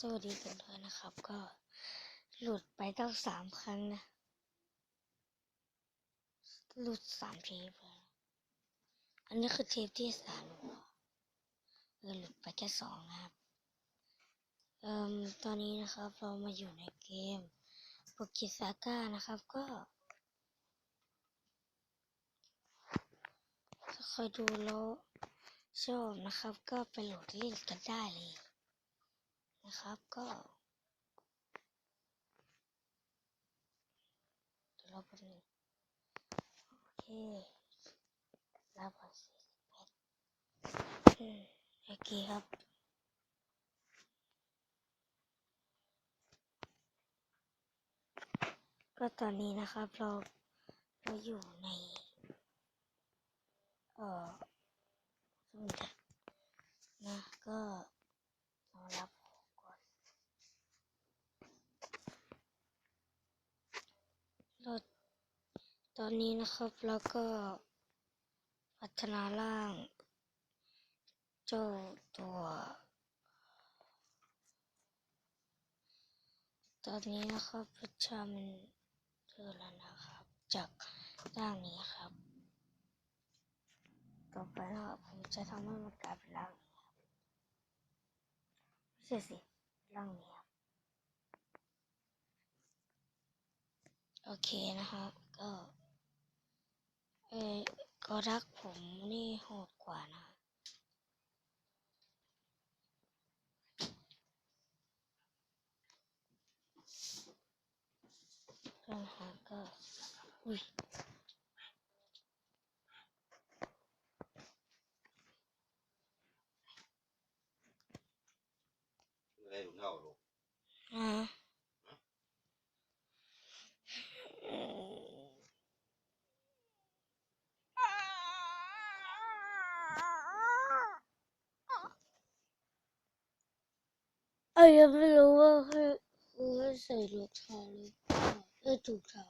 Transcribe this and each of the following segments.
สวัสดีกันด้วยนะครับ ก็หลุดไปตั้งสามครั้งนะ หลุดสามเทปเลยอันนี้คือเทปที่สามหรอเปล่ออหลุดไปแค่สองนะครับ เอ่มตอนนี้นะครับเรามาอยู่ในเกมโปกิซาก้านะครับก็ถ้าใครดูแล้วชอบนะครับ ก็ไปโหลดเล่นกันได้เลย นะครับก็เดี๋ยวเราไปบนึงโอเครับก่อนสี่สิบเอ็ดโอเคครับก็ตอนนี้นะครับเราเราอยู่ใน เอ่อสมุดนะก็เรารับของก่อนเรา ตอนนี้นะครับแล้วก็พัฒนาร่าง เจ้าตัว ตอนนี้นะครับพัชามันเจอแล้วนะครับ จากร่างนี้ครับ ต่อไปนะครับผมจะทำให้มันกลายเป็นร่างนี้ครับไม่ใช่สิร่างนี้ครับโอเคนะครับก็ ก็รักผมนี่โหดกว่านะก็นะฮะก็อุ้ย ไม่ได้ถุงเท้าลูก อ่า เอ้ยยังไม่รู้ว่าให้ว่าใส่ถูกเท้าหรือเปล่าเออถูกเท้า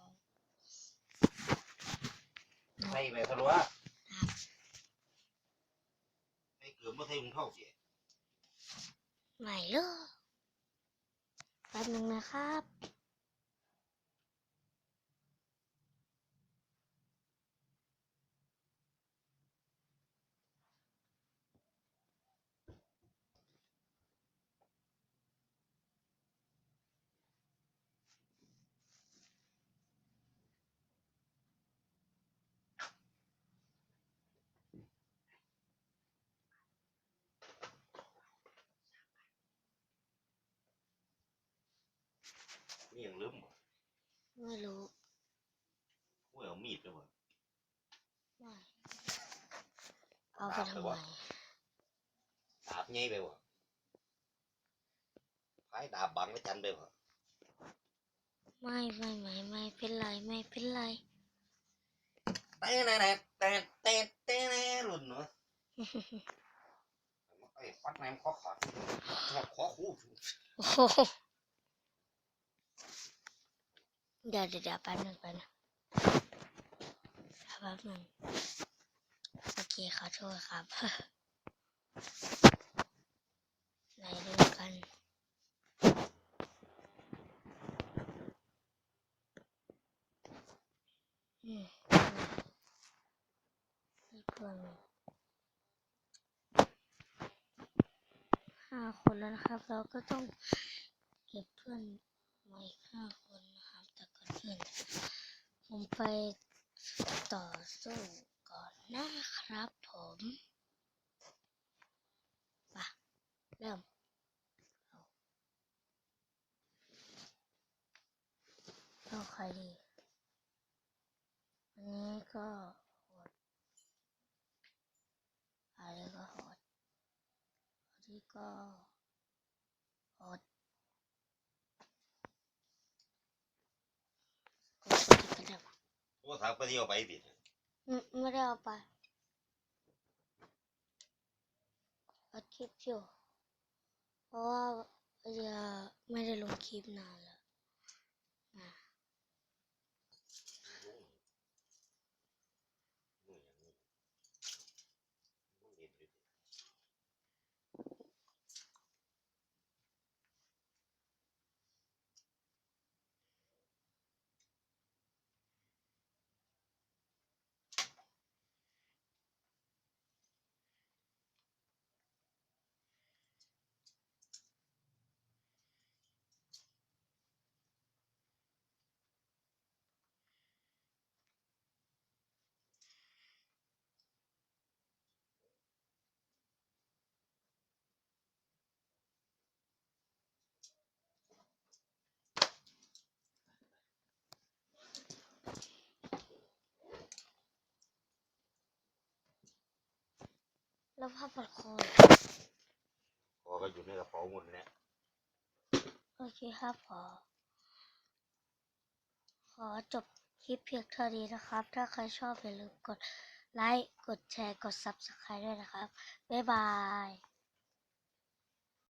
ใส่ไปทะลุอะใส่เกือบไม่ใส่ถุงเท้าเสียไม่เลยแป๊บนึงนะครับ นี่ยังลืมบ่ไม่รู้กูเอามีดไปบ่ไม่เอาไปทำไมดาบไงไปบ่ไอ้ดาบบังไว้จันไปบ่ไม่ไม่ไม่ไม่เป็นไรไม่เป็นไรเต้เต้เต้เต้เต้เต้หลุดเนาะไอ้ฟัดแม่งข้อขาดข้อคู่โอ้โห เดี๋ยวเดี๋ยวแป๊บนึงแป๊บนึงแป๊บนึงโอเคขอโทษครับไหนดูกันอืมนี่เพื่อนห้าคนแล้วนะครับ เราก็ต้องเก็บเพื่อนมาอีกห้าคนนะ แต่ก่อนผมไปต่อสู้ก่อนนะครับผมไปเริ่มเอาเอาใครดีอันนี้ก็โหดอะไรก็โหดอันนี้ก็โหดกดสกิปกันได้ปะ โอ้ทางไปเที่ยวไปดิไม่ได้เอาไปอัดคลิปอยู่เพราะว่าจะไม่ได้ลงคลิปนานแล้ว แล้วผ้าพันคอพอก็อยู่ในกระเป๋าหมดเลยเนี่ยโอเคครับขอ ขอจบคลิปเพียงเท่านี้นะครับ ถ้าใครชอบอย่าลืมกดไลค์ กดแชร์ กด Subscribe ด้วยนะครับ บ๊ายบาย